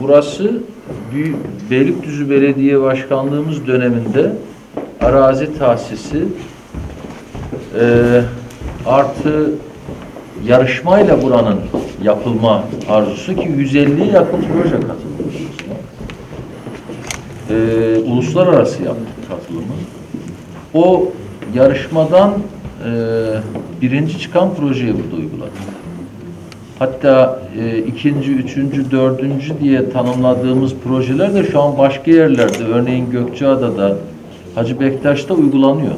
burası Beylikdüzü Belediye Başkanlığımız döneminde arazi tahsisi e, artı yarışmayla buranın yapılma arzusu ki 150'ye yakın proje katıldı. E, uluslararası yaptık katılımı. O yarışmadan e, birinci çıkan projeyi burada uyguladık. Hatta e, ikinci, üçüncü, dördüncü diye tanımladığımız projeler de şu an başka yerlerde, örneğin Gökçeada'da, Hacı Bektaş'ta uygulanıyor.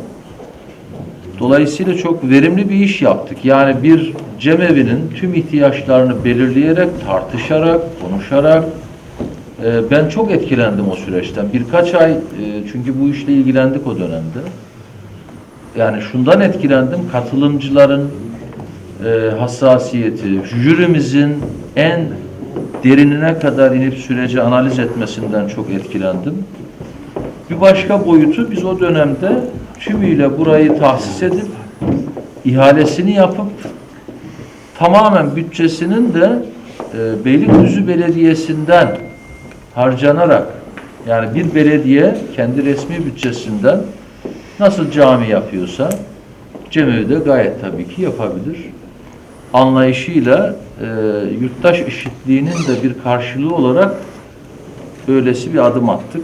Dolayısıyla çok verimli bir iş yaptık. Yani bir cemevinin tüm ihtiyaçlarını belirleyerek, tartışarak, konuşarak, e, ben çok etkilendim o süreçten. Birkaç ay, e, çünkü bu işle ilgilendik o dönemde. Yani şundan etkilendim, katılımcıların e, hassasiyeti, jürimizin en derinine kadar inip süreci analiz etmesinden çok etkilendim. Bir başka boyutu biz o dönemde tümüyle burayı tahsis edip ihalesini yapıp tamamen bütçesinin de e, Beylikdüzü Belediyesi'nden harcanarak yani bir belediye kendi resmi bütçesinden nasıl cami yapıyorsa Cemevi de gayet tabii ki yapabilir. Anlayışıyla e, yurttaş eşitliğinin de bir karşılığı olarak böylesi bir adım attık.